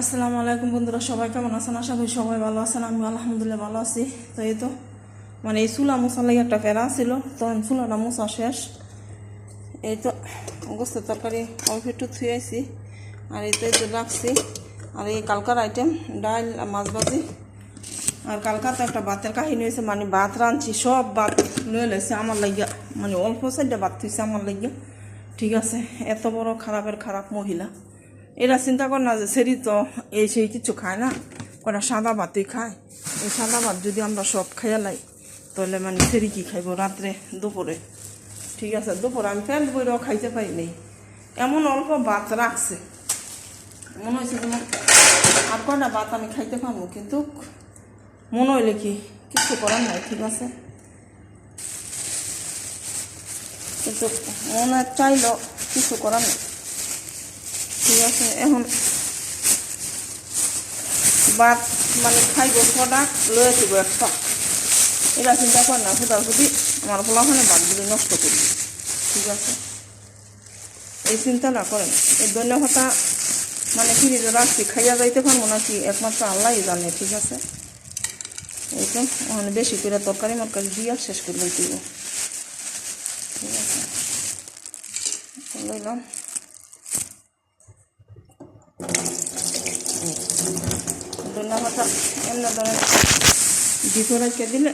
আসসালামু আলাইকুম বন্ধুরা, সবাই কেমন আছেন? আশা করি সবাই ভালো আছেন আমি আলহামদুলিল্লাহ ভালো আছি। তো এই তো মানে এই চুলা মশার লাগে একটা ফেরা ছিল তখন চুলাটা মশা শেষ। এই তো গোস্তের তরকারি অল্প একটু থুয়েছি আর এই তো এই তো রাখছি। আর এই কালকার আইটেম ডাল মাছ ভাজি। আর কালকার তো একটা ভাতের কাহিনী হয়েছে মানে ভাত রাঁধছি, সব ভাত লয়ে লেছে আমার লাগিয়া মানে অল্প সাইডটা ভাত থুইছে আমার লাগিয়া ঠিক আছে, এত বড় খারাপের খারাপ মহিলা। এরা চিন্তা কর না যে সেরি তো এই সেই কিছু খায় না কটা সাদা ভাতই খায় এই সাদা ভাত যদি আমরা সব খাইয়া লাই তাহলে মানে সেরি কি খাইব রাত্রে দুপুরে ঠিক আছে দুপুরে আমি ফ্যান বইরাও খাইতে পারি নেই এমন অল্প ভাত রাখছে মনে হয়েছে যেমন আর কটা ভাত আমি খাইতে পারব কিন্তু মনে হইলে কি কিছু করার নাই ঠিক আছে কিন্তু মনে চাইলো কিছু করার নেই ঠিক আছে, এখন ভাত মানে খাইব ছটা লৈ আসিব একটা। এটা চিন্তা কর না ফুটি আমার ফলাফানে ভাতগুলি নষ্ট করি। ঠিক আছে? এই চিন্তা না করেন। এই ধন্যবাদটা মানে কি রাখছি খাইয়া যাইতে পারব নাকি, একমাত্র আল্লাহ জানে, ঠিক আছে? এই তো, ওখানে বেশি করে তরকারি মরকারি দিয়ে শেষ করে লইতে ঠিক আছে? লইলাম। ধন্যবাদটা এমনি ধরেন ভিতরে দিলে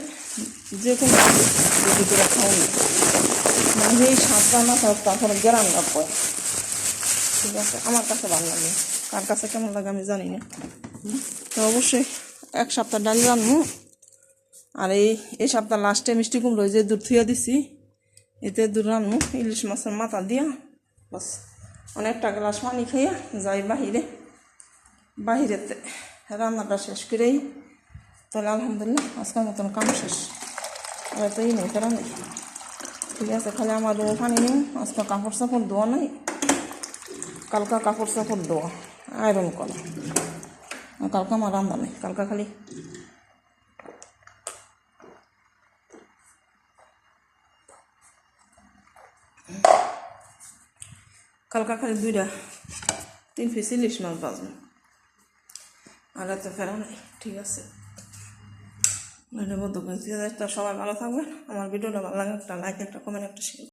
যে কোনো ভিতরে খাওয়ানো মানে এই সাতটা না তারপরে গ্রাম গাপ হয় ঠিক আছে, আমার কাছে ভালো লাগে। কার কাছে কেমন লাগে আমি জানি না। তো অবশ্যই এক সপ্তাহ ডাল রান্নু। আর এই এই সপ্তাহ লাস্টে মিষ্টি কুমড়ো যে দুধ থুয়া দিছি, এতে দুধ রান্নু, ইলিশ মাছের মাথা দিয়া। বাস, অনেকটা গ্লাস পানি খাইয়া যাই বাহিরে। বাহিরেতে রান্নাটা শেষ করেই তাহলে আলহামদুলিল্লাহ আজকের মতন কাম শেষ আর তো এই নেই ফেরা নেই ঠিক আছে খালি আমার রুমে পানি নেই আজকে কাপড় চাপড় ধোয়া নাই কালকা কাপড় চাপড় ধোয়া আয়রন করা আর কালকা আমার রান্না নেই কালকা খালি কালকা খালি দুইটা তিন পিস ইলিশ মাছ বাজবো আর এত ফেরা নেই, ঠিক আছে। ধন্যবাদ বন্ধ করে সবাই ভালো থাকবেন। আমার ভিডিওটা ভালো লাগে একটা লাইক একটা কমেন্ট একটা শেয়ার